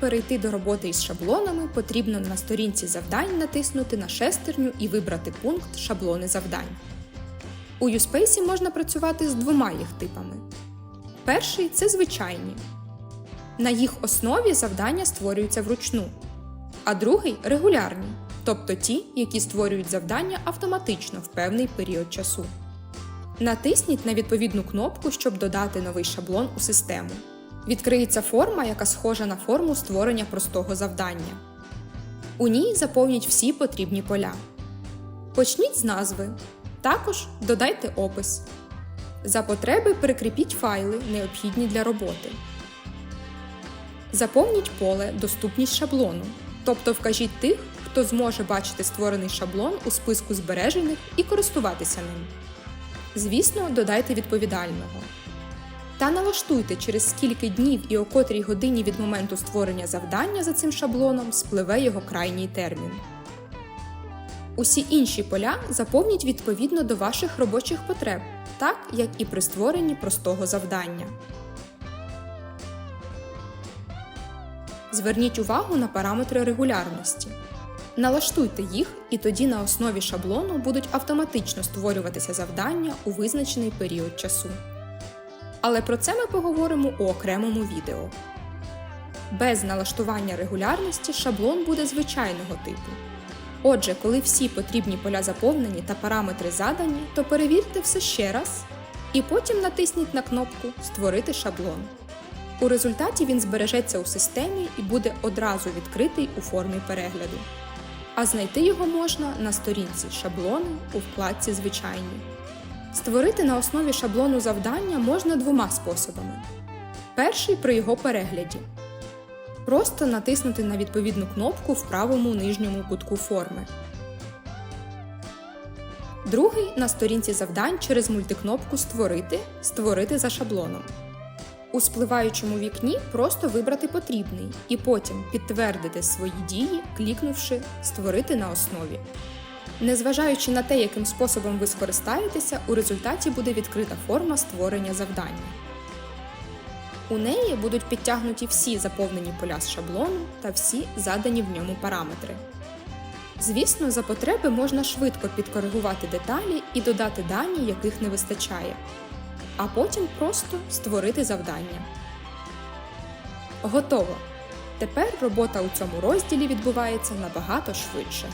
перейти до роботи із шаблонами, потрібно на сторінці завдань натиснути на шестерню і вибрати пункт Шаблони завдань. У USpace можна працювати з двома їх типами. Перший це звичайні. На їх основі завдання створюються вручну, а другий регулярні, тобто ті, які створюють завдання автоматично в певний період часу. Натисніть на відповідну кнопку, щоб додати новий шаблон у систему. Відкриється форма, яка схожа на форму створення простого завдання. У ній заповніть всі потрібні поля. Почніть з назви. Також додайте опис. За потреби прикріпіть файли, необхідні для роботи. Заповніть поле Доступність шаблону, тобто вкажіть тих, хто зможе бачити створений шаблон у списку збережених і користуватися ним. Звісно, додайте відповідального. Та налаштуйте, через скільки днів і о котрій годині від моменту створення завдання за цим шаблоном спливе його крайній термін. Усі інші поля заповніть відповідно до ваших робочих потреб, так як і при створенні простого завдання. Зверніть увагу на параметри регулярності. Налаштуйте їх, і тоді на основі шаблону будуть автоматично створюватися завдання у визначений період часу. Але про це ми поговоримо у окремому відео. Без налаштування регулярності шаблон буде звичайного типу. Отже, коли всі потрібні поля заповнені та параметри задані, то перевірте все ще раз і потім натисніть на кнопку Створити шаблон. У результаті він збережеться у системі і буде одразу відкритий у формі перегляду. А знайти його можна на сторінці Шаблони у вкладці Звичайні. Створити на основі шаблону завдання можна двома способами. Перший при його перегляді. Просто натиснути на відповідну кнопку в правому нижньому кутку форми. Другий на сторінці завдань через мультикнопку Створити Створити за шаблоном. У спливаючому вікні просто вибрати потрібний і потім підтвердити свої дії, клікнувши Створити на основі. Незважаючи на те, яким способом ви скористаєтеся, у результаті буде відкрита форма створення завдання. У неї будуть підтягнуті всі заповнені поля з шаблону та всі задані в ньому параметри. Звісно, за потреби можна швидко підкоригувати деталі і додати дані, яких не вистачає, а потім просто створити завдання. Готово! Тепер робота у цьому розділі відбувається набагато швидше.